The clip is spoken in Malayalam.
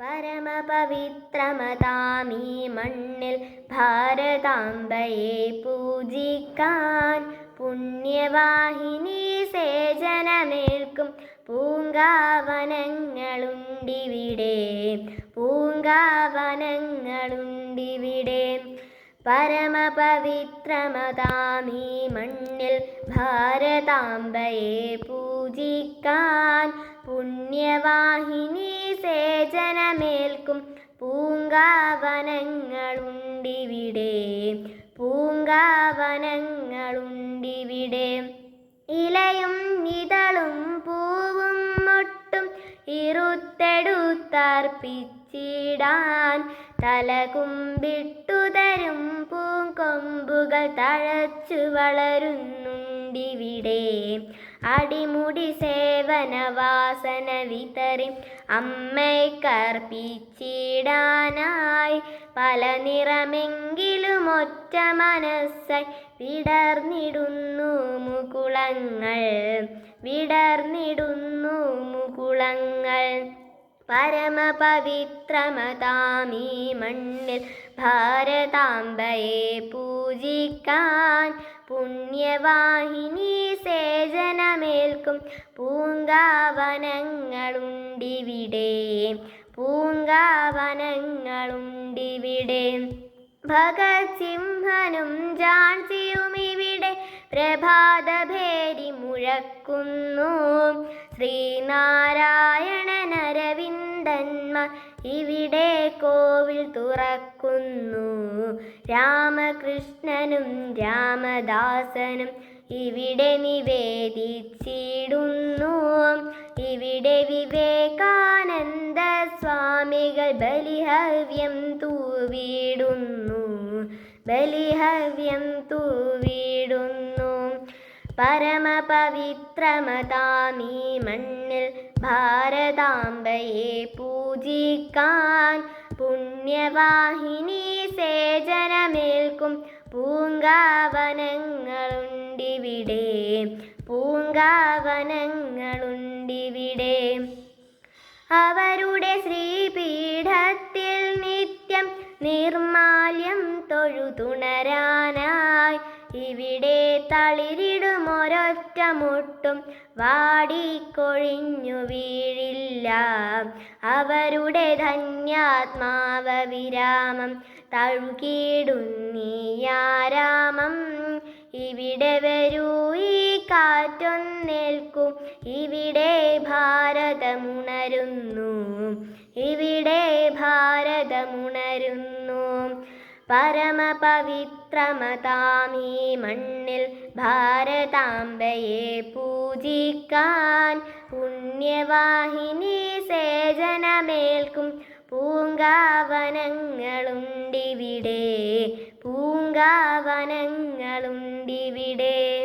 പരമപവിത്രമതാമീ മണ്ണിൽ ഭാരതാംബയെ പൂജിക്കാൻ പുണ്യവാഹിനി സേചനമേൽക്കും. പൂങ്കാവനങ്ങളുണ്ടിവിടെ പൂങ്കാവനങ്ങളുണ്ടിവിടെ. പരമപവിത്രമതാമീ മണ്ണിൽ ഭാരതാംബയെ പൂജിക്കാൻ പുണ്യവാഹിനി സേചനമേൽക്കും പൂങ്കാവനങ്ങളുണ്ടിവിടെ. പൂങ്കാവനങ്ങളുണ്ടിവിടെ. ഇലയും ഇതളും പൂവും മൊട്ടും ഇറുത്തെടുത്തർപ്പിച്ചിടാൻ തലകുമ്പിട്ടു തരും പൂങ്കൊമ്പുകൾ തഴച്ചു വളരുന്നുണ്ടിവിടെ അടിമുടി സേവന വാസന വിതറി അമ്മയ്ക്കർപ്പിച്ചിടാനായി പല നിറമെങ്കിലും ഒറ്റ മനസ്സായി വിടർന്നിടുന്നു മുകുളങ്ങൾ. വിടർന്നിടുന്നു മുകുളങ്ങൾ. പരമപവിത്രമതാമീ മണ്ണിൽ ഭാരതാംബയെ പൂജിക്കാൻ പുണ്യവാഹിനി സേചനമേൽക്കും. പൂങ്കാവനങ്ങളുണ്ടിവിടെ. പൂങ്കാവനങ്ങളുണ്ടിവിടെ. ഭഗത് സിംഹനും ജാൻസിയും ഇവിടെ പ്രഭാതഭേരി മുഴക്കുന്നു. അരവിന്ദന്മാർ ഇവിടെ കോവിൽ തുറക്കുന്നു. രാമകൃഷ്ണനും രാമദാസനും ഇവിടെ നിവേദിച്ചിടുന്നു. ഇവിടെ വിവേകാനന്ദ സ്വാമികൾ ബലിഹവ്യം തൂവിടുന്നു. ബലിഹവ്യം തൂവിടുന്നു. പരമപവിത്രമതാമീ മണ്ണിൽ ഭാരതാംബയെ പൂജിക്കാൻ പുണ്യവാഹിനി സേചനമേൽക്കും. പൂങ്കാവനങ്ങളുണ്ടിവിടെ. പൂങ്കാവനങ്ങളുണ്ടിവിടെ. അവരുടെ ശ്രീപീഠത്തിൽ നിത്യം നിർമാല്യം തൊഴുതുണരാനായി. ഇവിടെ തളിരിടുമൊരൊറ്റ മുട്ടും വാടിക്കൊഴിഞ്ഞു വീഴില്ല. അവരുടെ ധന്യാത്മാവ വിരാമം തഴുകിടുന്നീയാരാമം ഇവിടെ വരൂ ഈ കാറ്റൊന്നേൽക്കും. ഇവിടെ ഭാരതമുണരുന്നു. ഇവിടെ ഭാരതമുണരുന്നു. പരമപവിത്രമതാമീ മണ്ണിൽ ഭാരതാംബയെ പൂജിക്കാൻ പുണ്യവാഹിനി സേചനമേൽക്കും. പൂങ്കാവനങ്ങളുണ്ടിവിടെ പൂങ്കാവനങ്ങളുണ്ടിവിടെ.